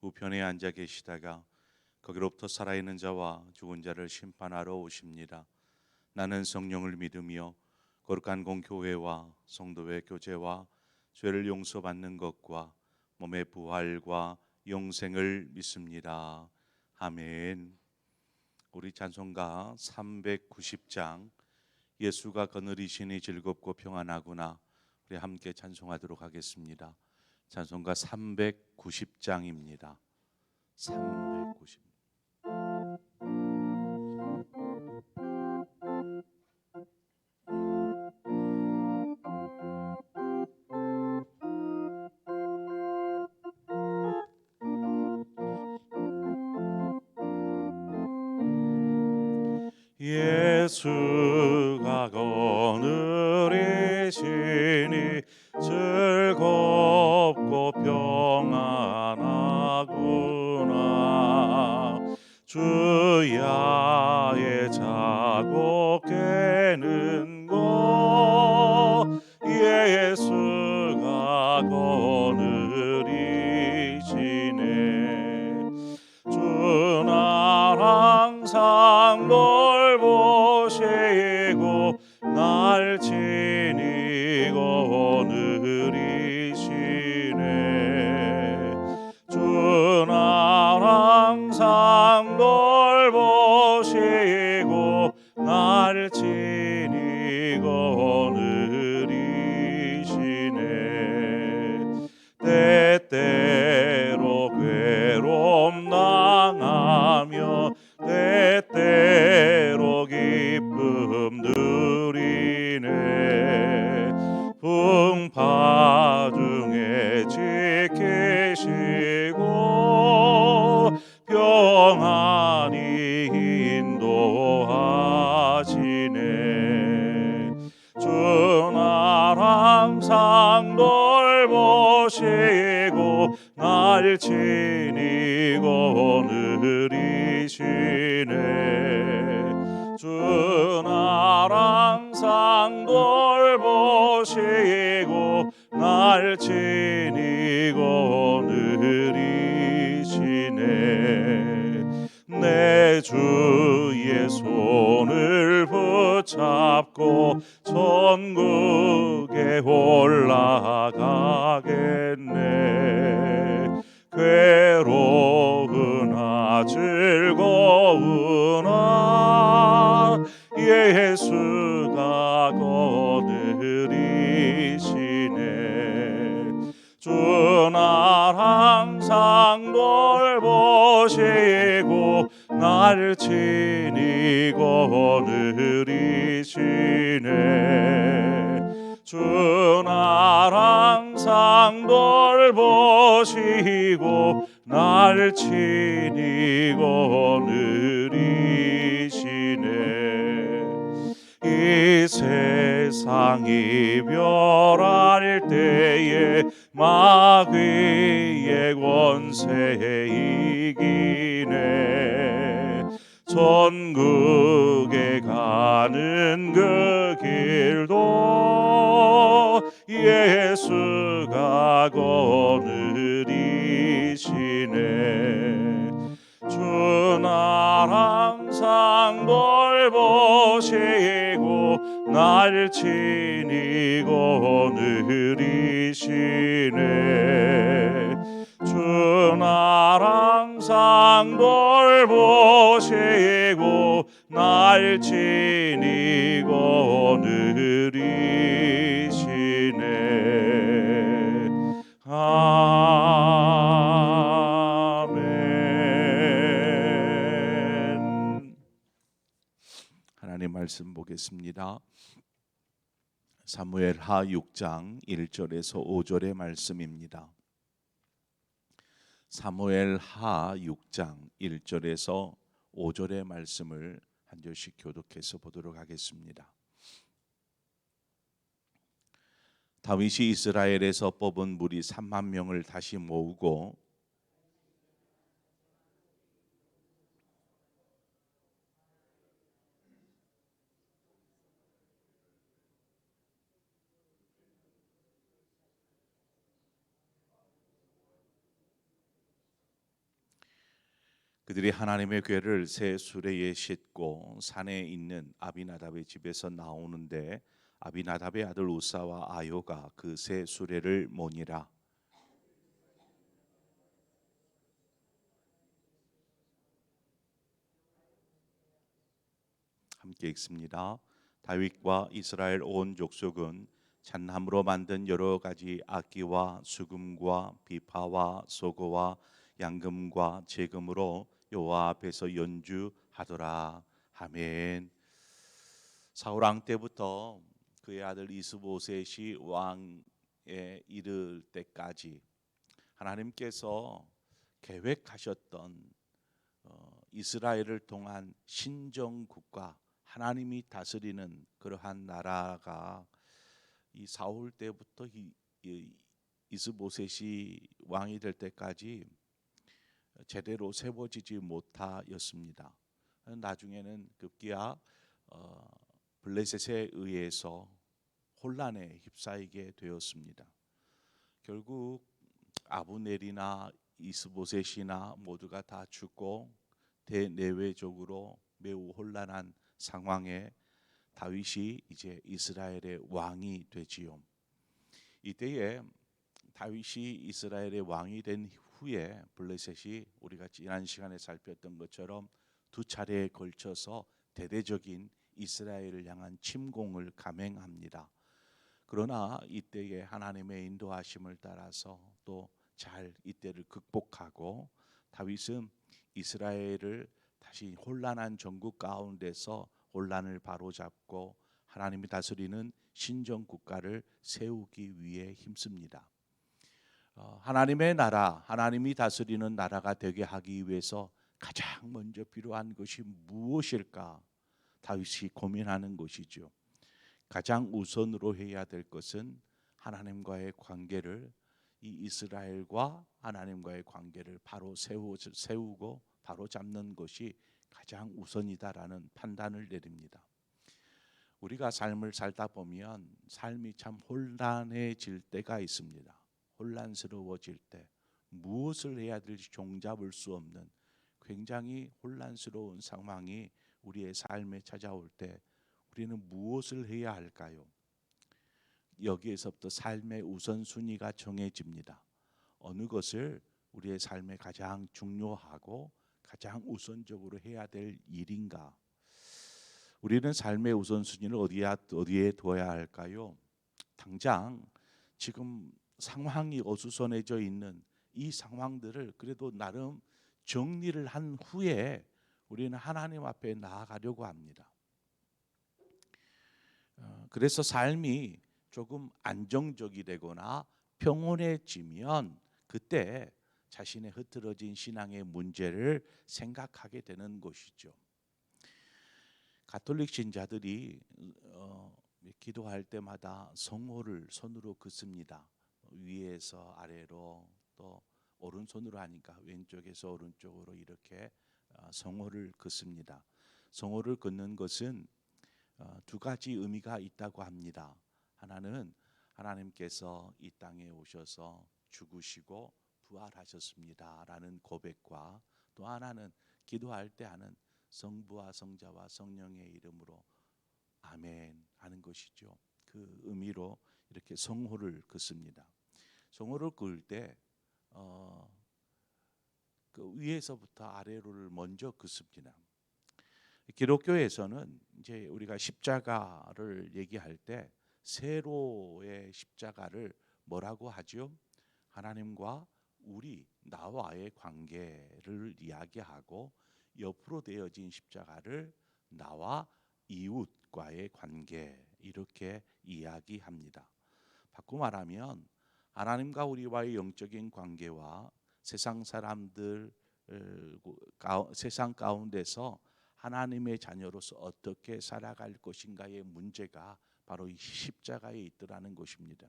우편에 앉아 계시다가 거기로부터 살아있는 자와 죽은 자를 심판하러 오십니다. 나는 성령을 믿으며 거룩한 공교회와 성도의 교제와 죄를 용서받는 것과 몸의 부활과 영생을 믿습니다. 아멘. 우리 찬송가 390장 예수가 거느리시니 즐겁고 평안하구나 우리 함께 찬송하도록 하겠습니다. 찬송가 390장입니다. 390. 예수 날 지니 날 지니고 느리시네. 이 세상 이별할 때에 마귀의 권세 이 지니고 느리시네 주날 항상 널 보시고 날 지니고 느리시네 아멘. 하나님 말씀 보겠습니다. 사무엘 하 6장 1절에서 5절의 말씀입니다. 사무엘 하 6장 1절에서 5절의 말씀을 한 절씩 교독해서 보도록 하겠습니다. 다윗이 이스라엘에서 뽑은 무리 3만 명을 다시 모으고 그들이 하나님의 궤를 새 수레에 싣고 산에 있는 아비나답의 집에서 나오는데 아비나답의 아들 우사와 아요가 그 새 수레를 모니라 함께 읽습니다. 다윗과 이스라엘 온 족속은 잔나무로 만든 여러 가지 악기와 수금과 비파와 소고와 양금과 재금으로 여호와 앞에서 연주하더라. 아멘. 사울 왕 때부터 그의 아들 이스보셋이 왕에 이를 때까지 하나님께서 계획하셨던 어, 이스라엘을 통한 신정 국가 하나님이 다스리는 그러한 나라가 이 사울 때부터 이, 이 이스보셋이 왕이 될 때까지 제대로 세워지지 못하였습니다. 나중에는 급기야 어, 블레셋에 의해서 혼란에 휩싸이게 되었습니다. 결국 아브넬이나 이스보셋이나 모두가 다 죽고 대내외적으로 매우 혼란한 상황에 다윗이 이제 이스라엘의 왕이 되지요. 이때에 다윗이 이스라엘의 왕이 된 후에 블레셋이 우리가 지난 시간에 살폈던 것처럼 두 차례에 걸쳐서 대대적인 이스라엘을 향한 침공을 감행합니다. 그러나 이때에 하나님의 인도하심을 따라서 또 잘 이때를 극복하고 다윗은 이스라엘을 다시 혼란한 전국 가운데서 혼란을 바로잡고 하나님이 다스리는 신정 국가를 세우기 위해 힘씁니다. 어, 하나님의 나라, 하나님이 다스리는 나라가 되게 하기 위해서 가장 먼저 필요한 것이 무엇일까? 다윗이 고민하는 것이죠. 가장 우선으로 해야 될 것은 하나님과의 관계를 이 이스라엘과 하나님과의 관계를 바로 세우, 세우고 바로 잡는 것이 가장 우선이다라는 판단을 내립니다. 우리가 삶을 살다 보면 삶이 참 혼란해질 때가 있습니다. 혼란스러워질 때 무엇을 해야 될지 종잡을 수 없는 굉장히 혼란스러운 상황이 우리의 삶에 찾아올 때 우리는 무엇을 해야 할까요? 여기에서부터 삶의 우선순위가 정해집니다. 어느 것을 우리의 삶에 가장 중요하고 가장 우선적으로 해야 될 일인가? 우리는 삶의 우선순위를 어디에 어디에 둬야 할까요? 당장 지금 상황이 어수선해져 있는 이 상황들을 그래도 나름 정리를 한 후에 우리는 하나님 앞에 나아가려고 합니다. 어, 그래서 삶이 조금 안정적이 되거나 평온해지면 그때 자신의 흐트러진 신앙의 문제를 생각하게 되는 것이죠. 가톨릭 신자들이 어, 기도할 때마다 성호를 손으로 긋습니다. 위에서 아래로 또 오른손으로 하니까 왼쪽에서 오른쪽으로 이렇게 어, 성호를 긋습니다. 성호를 긋는 것은 어, 두 가지 의미가 있다고 합니다. 하나는 하나님께서 이 땅에 오셔서 죽으시고 부활하셨습니다라는 고백과 또 하나는 기도할 때 하는 성부와 성자와 성령의 이름으로 아멘 하는 것이죠. 그 의미로 이렇게 성호를 긋습니다. 성호를 그을 때 어, 그 위에서부터 아래로를 먼저 긋습니다. 기독교에서는 이제 우리가 십자가를 얘기할 때 세로의 십자가를 뭐라고 하죠? 하나님과 우리 나와의 관계를 이야기하고 옆으로 되어진 십자가를 나와 이웃과의 관계 이렇게 이야기합니다. 바꾸 말하면 하나님과 우리와의 영적인 관계와 세상 사람들 어, 가- 세상 가운데서 하나님의 자녀로서 어떻게 살아갈 것인가의 문제가 바로 이 십자가에 있더라는 것입니다.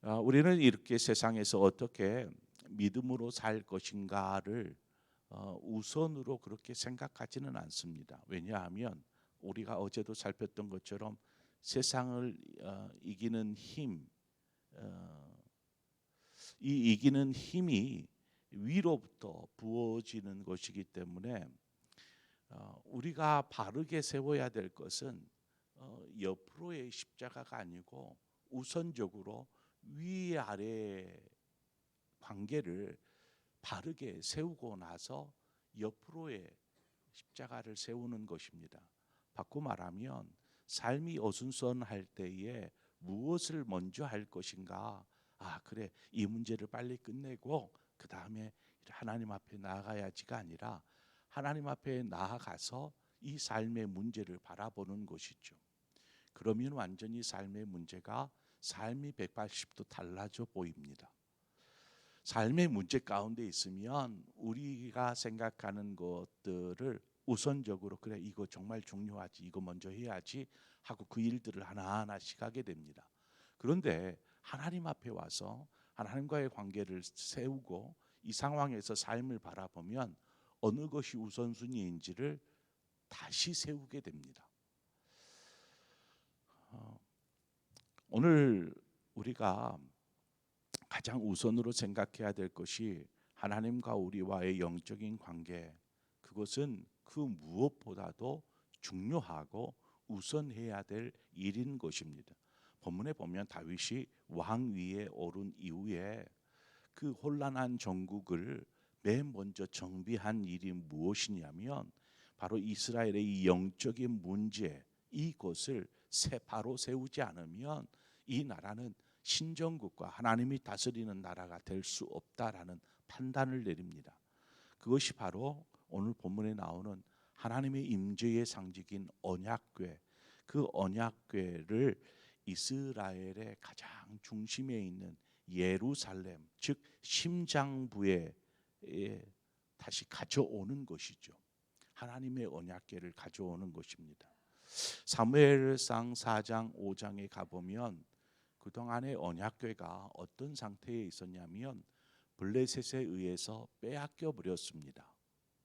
아, 우리는 이렇게 세상에서 어떻게 믿음으로 살 것인가를 어, 우선으로 그렇게 생각하지는 않습니다. 왜냐하면 우리가 어제도 살폈던 것처럼 세상을 어, 이기는 힘, 어, 이 이기는 힘이 위로부터 부어지는 것이기 때문에 어, 우리가 바르게 세워야 될 것은 어, 옆으로의 십자가가 아니고 우선적으로 위 아래 관계를 바르게 세우고 나서 옆으로의 십자가를 세우는 것입니다. 바꿔 말하면 삶이 어순선할 때에 무엇을 먼저 할 것인가? 아 그래 이 문제를 빨리 끝내고 그 다음에 하나님 앞에 나아가야지가 아니라 하나님 앞에 나아가서 이 삶의 문제를 바라보는 것이죠. 그러면 완전히 삶의 문제가 삶이 180도 달라져 보입니다. 삶의 문제 가운데 있으면 우리가 생각하는 것들을 우선적으로 그래 이거 정말 중요하지 이거 먼저 해야지 하고 그 일들을 하나하나씩 하게 됩니다. 그런데 하나님 앞에 와서 하나님과의 관계를 세우고 이 상황에서 삶을 바라보면 어느 것이 우선순위인지를 다시 세우게 됩니다. 어, 오늘 우리가 가장 우선으로 생각해야 될 것이 하나님과 우리와의 영적인 관계. 그것은 그 무엇보다도 중요하고 우선해야 될 일인 것입니다. 본문에 보면 다윗이 왕 위에 오른 이후에 그 혼란한 전국을 맨 먼저 정비한 일이 무엇이냐면 바로 이스라엘의 이 영적인 문제 이것을 세 바로 세우지 않으면 이 나라는 신정국과 하나님이 다스리는 나라가 될 수 없다라는 판단을 내립니다. 그것이 바로 오늘 본문에 나오는 하나님의 임재의 상징인 언약궤 그 언약궤를 이스라엘의 가장 중심에 있는 예루살렘 즉 심장부에 에 다시 가져오는 것이죠. 하나님의 언약궤를 가져오는 것입니다. 사무엘상 4장 5장에 가 보면 그동안의 언약궤가 어떤 상태에 있었냐면 블레셋에 의해서 빼앗겨 버렸습니다.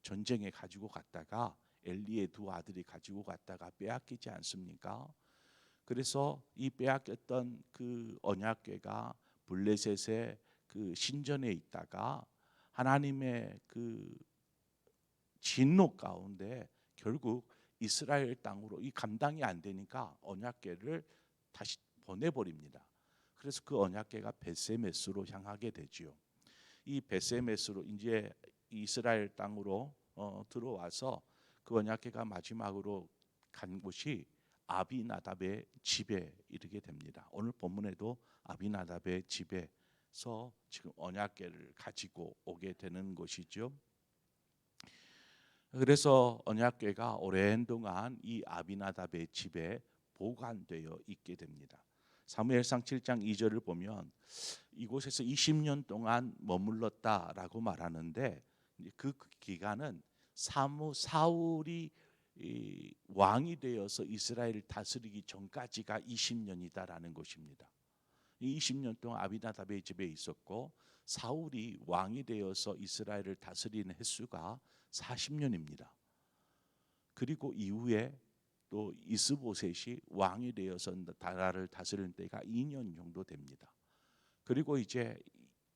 전쟁에 가지고 갔다가 엘리의 두 아들이 가지고 갔다가 빼앗기지 않습니까? 그래서 이 빼앗겼던 그 언약궤가 블레셋의 그 신전에 있다가 하나님의 그 진노 가운데 결국 이스라엘 땅으로 이 감당이 안 되니까 언약궤를 다시 보내버립니다. 그래서 그 언약궤가 베세메스로 향하게 되지요. 이 베세메스로 이제 이스라엘 땅으로 어, 들어와서 그 언약궤가 마지막으로 간 곳이 아비나답의 집에 이르게 됩니다. 오늘 본문에도 아비나답의 집에서 지금 언약궤를 가지고 오게 되는 것이죠. 그래서 언약궤가 오랜 동안 이 아비나답의 집에 보관되어 있게 됩니다. 사무엘상 7장 2절을 보면 이곳에서 20년 동안 머물렀다라고 말하는데 그 기간은 사무 사울이 왕이 되어서 이스라엘을 다스리기 전까지가 20년이다라는 것입니다. 20년 동안 아비나답의 집에 있었고 사울이 왕이 되어서 이스라엘을 다스리는 횟수가 40년입니다. 그리고 이후에 또 이스보셋이 왕이 되어서 나라를 다스리는 때가 2년 정도 됩니다. 그리고 이제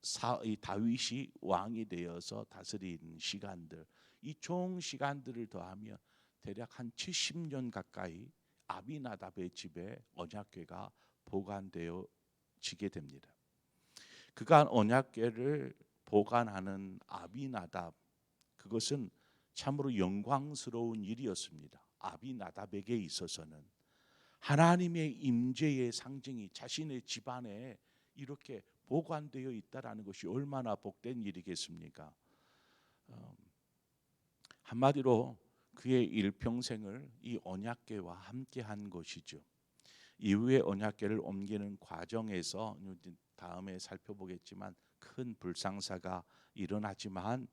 사, 이 다윗이 왕이 되어서 다스리는 시간들 이 총 시간들을 더하면 대략 한 70년 가까이 아비나답의 집에 언약궤가 보관되어 지게 됩니다. 그간 언약궤를 보관하는 아비나답 그것은 참으로 영광스러운 일이었습니다. 아비나답에게 있어서는 하나님의 임재의 상징이 자신의 집안에 이렇게 보관되어 있다라는 것이 얼마나 복된 일이겠습니까? 어, 한마디로 그의 일평생을 이 언약궤와 함께한 것이죠. 이후에 언약궤를 옮기는 과정에서 다음에 살펴보겠지만 큰 불상사가 일어나지만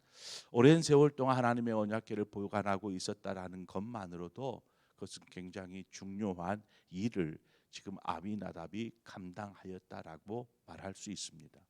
오랜 세월 동안 하나님의 언약궤를 보관하고 있었다라는 것만으로도 그것은 굉장히 중요한 일을 지금 아비나답이 감당하였다라고 말할 수 있습니다.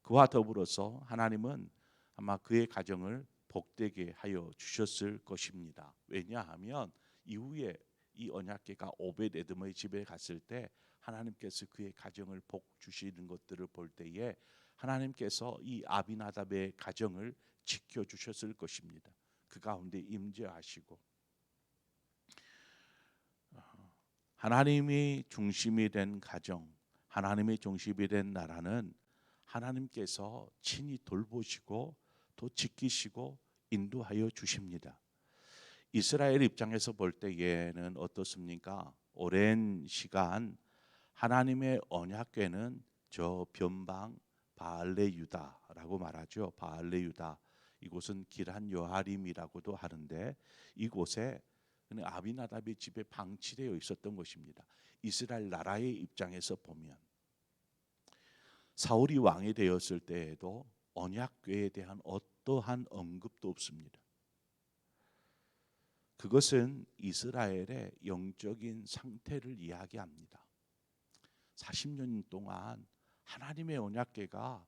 그와 더불어서 하나님은 아마 그의 가정을 복되게 하여 주셨을 것입니다. 왜냐하면 이후에 이 언약궤가 오벳 에돔의 집에 갔을 때 하나님께서 그의 가정을 복 주시는 것들을 볼 때에 하나님께서 이 아비나답의 가정을 지켜 주셨을 것입니다. 그 가운데 임재하시고 하나님이 중심이 된 가정, 하나님의 중심이 된 나라는 하나님께서 친히 돌보시고 또 지키시고 인도하여 주십니다. 이스라엘 입장에서 볼 때에는 어떻습니까? 오랜 시간 하나님의 언약궤는 저 변방 바알레 유다라고 말하죠. 바알레 유다 이곳은 기란 여하림이라고도 하는데 이곳에 아비나답의 집에 방치되어 있었던 것입니다. 이스라엘 나라의 입장에서 보면 사울이 왕이 되었을 때에도 언약궤에 대한 어떠한 언급도 없습니다. 그것은 이스라엘의 영적인 상태를 이야기합니다. 40년 동안 하나님의 언약궤가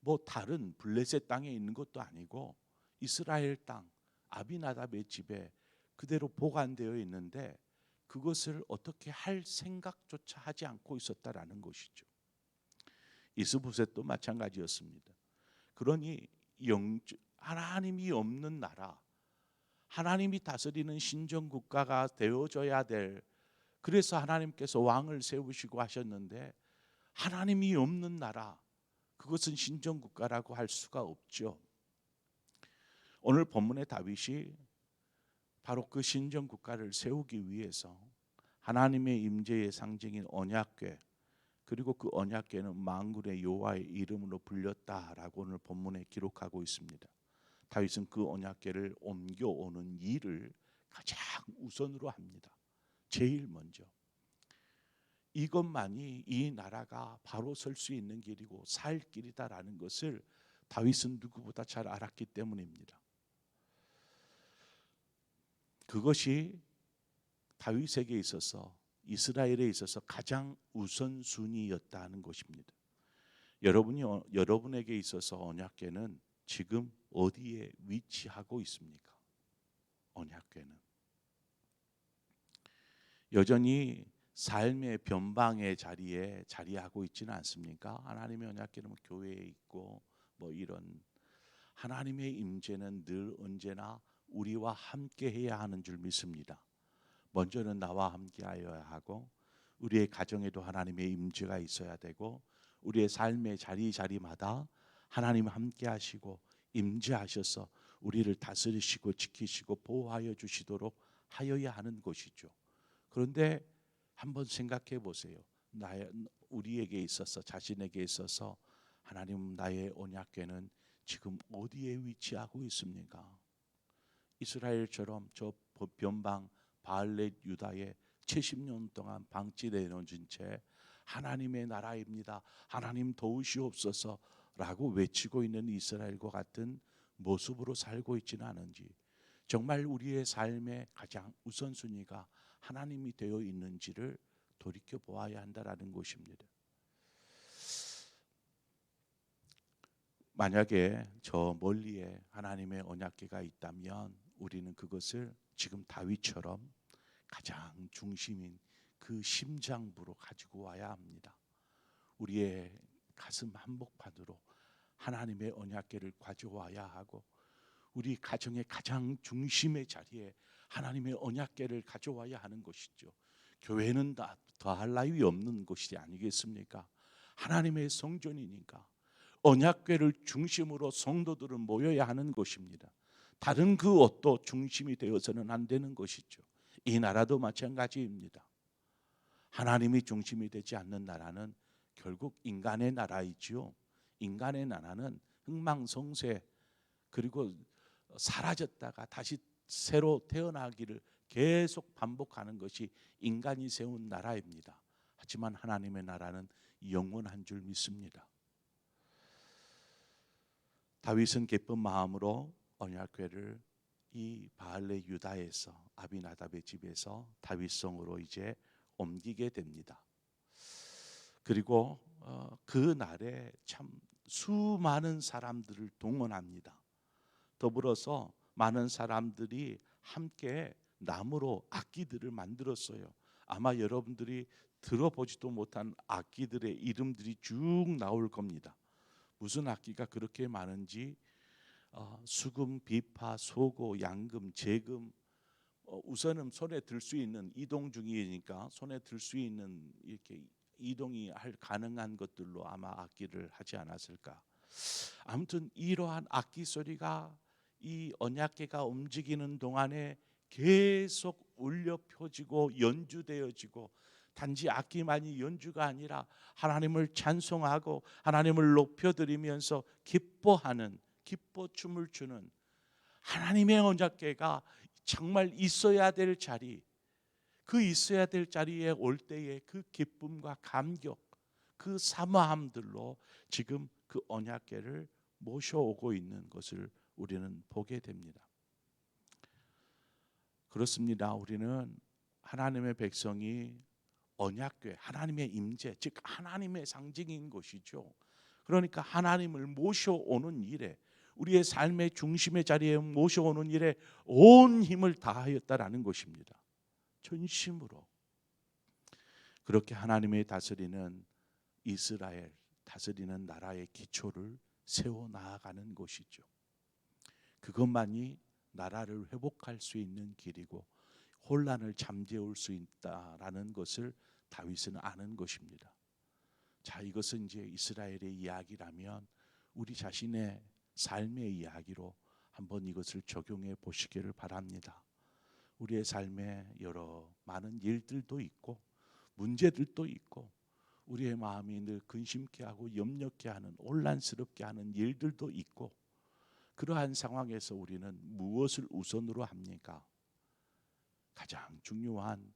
뭐 다른 블레셋 땅에 있는 것도 아니고 이스라엘 땅 아비나답의 집에 그대로 보관되어 있는데 그것을 어떻게 할 생각조차 하지 않고 있었다라는 것이죠. 이스보셋도 마찬가지였습니다. 그러니 영 하나님이 없는 나라, 하나님이 다스리는 신정 국가가 되어져야 될 그래서 하나님께서 왕을 세우시고 하셨는데 하나님이 없는 나라 그것은 신정 국가라고 할 수가 없죠. 오늘 본문의 다윗이 바로 그 신정 국가를 세우기 위해서 하나님의 임재의 상징인 언약궤 그리고 그 언약궤는 만군의 여호와의 이름으로 불렸다라고 오늘 본문에 기록하고 있습니다. 다윗은 그 언약궤를 옮겨오는 일을 가장 우선으로 합니다. 제일 먼저 이것만이 이 나라가 바로 설 수 있는 길이고 살 길이다라는 것을 다윗은 누구보다 잘 알았기 때문입니다. 그것이 다윗에게 있어서 이스라엘에 있어서 가장 우선 순위였다는 것입니다. 여러분이 어, 여러분에게 있어서 언약궤는 지금 어디에 위치하고 있습니까? 언약궤는 여전히 삶의 변방의 자리에 자리하고 있지는 않습니까? 하나님의 언약궤는 뭐 교회에 있고 뭐 이런 하나님의 임재는 늘 언제나 우리와 함께 해야 하는 줄 믿습니다. 먼저는 나와 함께 하여야 하고 우리의 가정에도 하나님의 임재가 있어야 되고 우리의 삶의 자리 자리마다 하나님 함께 하시고 임재하셔서 우리를 다스리시고 지키시고 보호하여 주시도록 하여야 하는 것이죠. 그런데 한번 생각해 보세요. 나의 우리에게 있어서 자신에게 있어서 하나님 나의 언약궤는 지금 어디에 위치하고 있습니까? 이스라엘처럼 저 변방 바알렛 유다에 70년 동안 방치되어 놓은 채 하나님의 나라입니다. 하나님 도우시옵소서 라고 외치고 있는 이스라엘과 같은 모습으로 살고 있지는 않은지 정말 우리의 삶의 가장 우선순위가 하나님이 되어 있는지를 돌이켜 보아야 한다라는 것입니다. 만약에 저 멀리에 하나님의 언약궤가 있다면 우리는 그것을 지금 다윗처럼 가장 중심인 그 심장부로 가지고 와야 합니다. 우리의 가슴 한복판으로 하나님의 언약궤를 가져와야 하고 우리 가정의 가장 중심의 자리에 하나님의 언약궤를 가져와야 하는 것이죠. 교회는 다 더할 나위 없는 곳이 아니겠습니까? 하나님의 성전이니까 언약궤를 중심으로 성도들은 모여야 하는 곳입니다. 다른 그 옷도 중심이 되어서는 안 되는 것이죠. 이 나라도 마찬가지입니다. 하나님이 중심이 되지 않는 나라는 결국 인간의 나라이지요. 인간의 나라는 흥망성쇠 그리고 사라졌다가 다시 새로 태어나기를 계속 반복하는 것이 인간이 세운 나라입니다. 하지만 하나님의 나라는 영원한 줄 믿습니다. 다윗은 기쁜 마음으로 언약궤를 이 바알레 유다에서 아비나답의 집에서 다윗성으로 이제 옮기게 됩니다. 그리고 어, 그 날에 참 수많은 사람들을 동원합니다. 더불어서 많은 사람들이 함께 나무로 악기들을 만들었어요. 아마 여러분들이 들어보지도 못한 악기들의 이름들이 쭉 나올 겁니다. 무슨 악기가 그렇게 많은지 어, 수금, 비파, 소고, 양금, 재금 어, 우선은 손에 들 수 있는 이동 중이니까 손에 들 수 있는 이렇게 이동이 할 가능한 것들로 아마 악기를 하지 않았을까. 아무튼 이러한 악기 소리가 이 언약계가 움직이는 동안에 계속 울려 펴지고 연주되어지고 단지 악기만이 연주가 아니라 하나님을 찬송하고 하나님을 높여드리면서 기뻐하는 기뻐 춤을 추는 하나님의 언약계가 정말 있어야 될 자리 그 있어야 될 자리에 올 때의 그 기쁨과 감격 그 사모함들로 지금 그 언약계를 모셔오고 있는 것을 우리는 보게 됩니다. 그렇습니다. 우리는 하나님의 백성이 언약궤 하나님의 임재 즉 하나님의 상징인 것이죠. 그러니까 하나님을 모셔오는 일에 우리의 삶의 중심의 자리에 모셔오는 일에 온 힘을 다하였다라는 것입니다. 전심으로 그렇게 하나님의 다스리는 이스라엘 다스리는 나라의 기초를 세워 나아가는 것이죠. 그것만이 나라를 회복할 수 있는 길이고 혼란을 잠재울 수 있다라는 것을 다윗은 아는 것입니다. 자, 이것은 이제 이스라엘의 이야기라면 우리 자신의 삶의 이야기로 한번 이것을 적용해 보시기를 바랍니다. 우리의 삶에 여러 많은 일들도 있고 문제들도 있고 우리의 마음이 늘 근심케 하고 염려케 하는 혼란스럽게 하는 일들도 있고 그러한 상황에서 우리는 무엇을 우선으로 합니까? 가장 중요한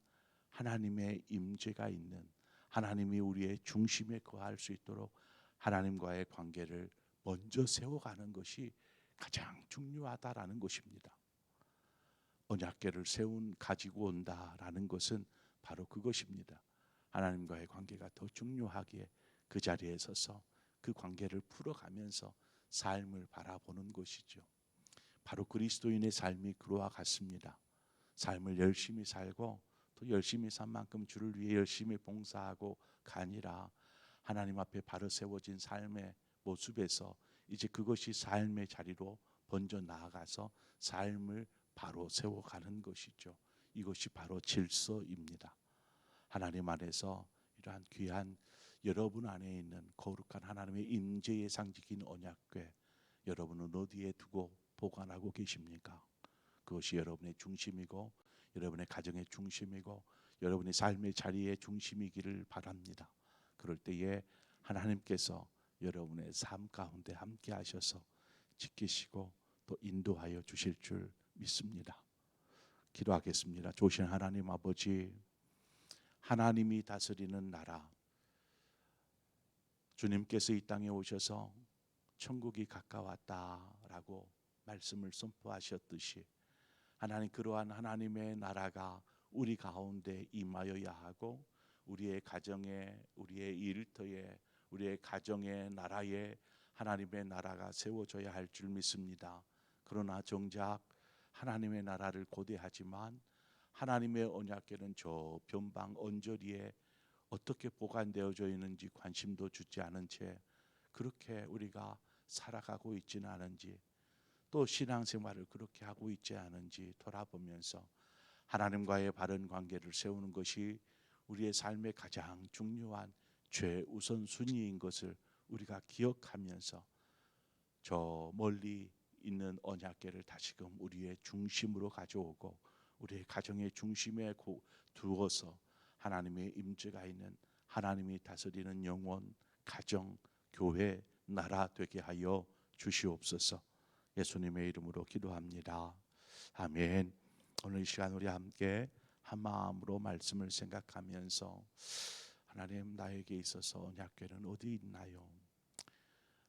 하나님의 임재가 있는 하나님이 우리의 중심에 거할 수 있도록 하나님과의 관계를 먼저 세워가는 것이 가장 중요하다라는 것입니다. 언약계를 세운 가지고 온다라는 것은 바로 그것입니다. 하나님과의 관계가 더 중요하기에 그 자리에 서서 그 관계를 풀어가면서 삶을 바라보는 것이죠. 바로 그리스도인의 삶이 그와 같습니다. 삶을 열심히 살고 또 열심히 산 만큼 주를 위해 열심히 봉사하고가 아니라 하나님 앞에 바로 세워진 삶의 모습에서 이제 그것이 삶의 자리로 번져 나아가서 삶을 바로 세워가는 것이죠. 이것이 바로 질서입니다. 하나님 안에서 이러한 귀한 여러분 안에 있는 거룩한 하나님의 임재의 상징인 언약궤 여러분은 어디에 두고 보관하고 계십니까? 그것이 여러분의 중심이고 여러분의 가정의 중심이고 여러분의 삶의 자리의 중심이기를 바랍니다. 그럴 때에 하나님께서 여러분의 삶 가운데 함께 하셔서 지키시고 또 인도하여 주실 줄 믿습니다. 기도하겠습니다. 조신 하나님 아버지 하나님이 다스리는 나라 주님께서 이 땅에 오셔서 천국이 가까웠다라고 말씀을 선포하셨듯이 하나님 그러한 하나님의 나라가 우리 가운데 임하여야 하고 우리의 가정에 우리의 일터에 우리의 가정의 나라에 하나님의 나라가 세워져야 할 줄 믿습니다. 그러나 정작 하나님의 나라를 고대하지만 하나님의 언약궤는 저 변방 언저리에 어떻게 보관되어져 있는지 관심도 주지 않은 채 그렇게 우리가 살아가고 있지는 않은지 또 신앙생활을 그렇게 하고 있지 않은지 돌아보면서 하나님과의 바른 관계를 세우는 것이 우리의 삶의 가장 중요한 최우선 순위인 것을 우리가 기억하면서 저 멀리 있는 언약계를 다시금 우리의 중심으로 가져오고 우리의 가정의 중심에 두어서 하나님의 임재가 있는 하나님이 다스리는 영혼, 가정, 교회, 나라 되게 하여 주시옵소서. 예수님의 이름으로 기도합니다. 아멘. 오늘 이 시간 우리 함께 한 마음으로 말씀을 생각하면서 하나님 나에게 있어서 언약궤는 어디 있나요?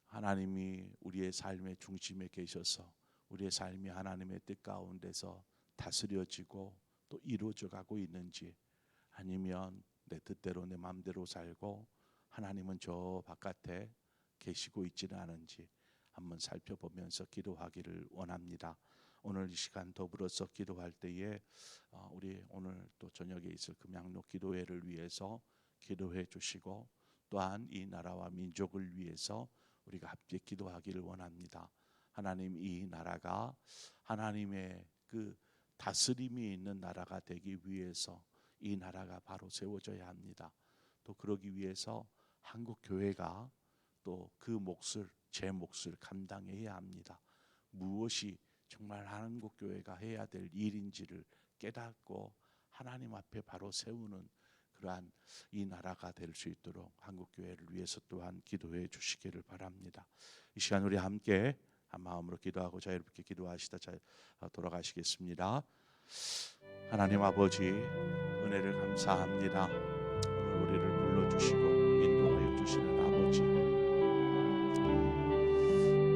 하나님이 우리의 삶의 중심에 계셔서 우리의 삶이 하나님의 뜻 가운데서 다스려지고 또 이루어져 가고 있는지 아니면 내 뜻대로 내 마음대로 살고 하나님은 저 바깥에 계시고 있지는 않은지 한번 살펴보면서 기도하기를 원합니다. 오늘 이 시간 더불어서 기도할 때에 어, 우리 오늘 또 저녁에 있을 금양로 기도회를 위해서 기도해 주시고 또한 이 나라와 민족을 위해서 우리가 함께 기도하기를 원합니다. 하나님 이 나라가 하나님의 그 다스림이 있는 나라가 되기 위해서 이 나라가 바로 세워져야 합니다. 또 그러기 위해서 한국 교회가 또 그 몫을 제 몫을 감당해야 합니다. 무엇이 정말 한국 교회가 해야 될 일인지를 깨닫고 하나님 앞에 바로 세우는 그러한 이 나라가 될 수 있도록 한국 교회를 위해서 또한 기도해 주시기를 바랍니다. 이 시간 우리 함께 한 마음으로 기도하고 자유롭게 기도하시다 자 어, 돌아가시겠습니다. 하나님 아버지 은혜를 감사합니다. 오늘 우리를 불러 주시고 인도하여 주시는 아버지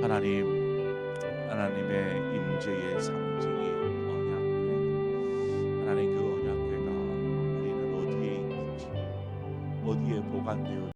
하나님 하나님의 임재의 상징 어디에 보관되어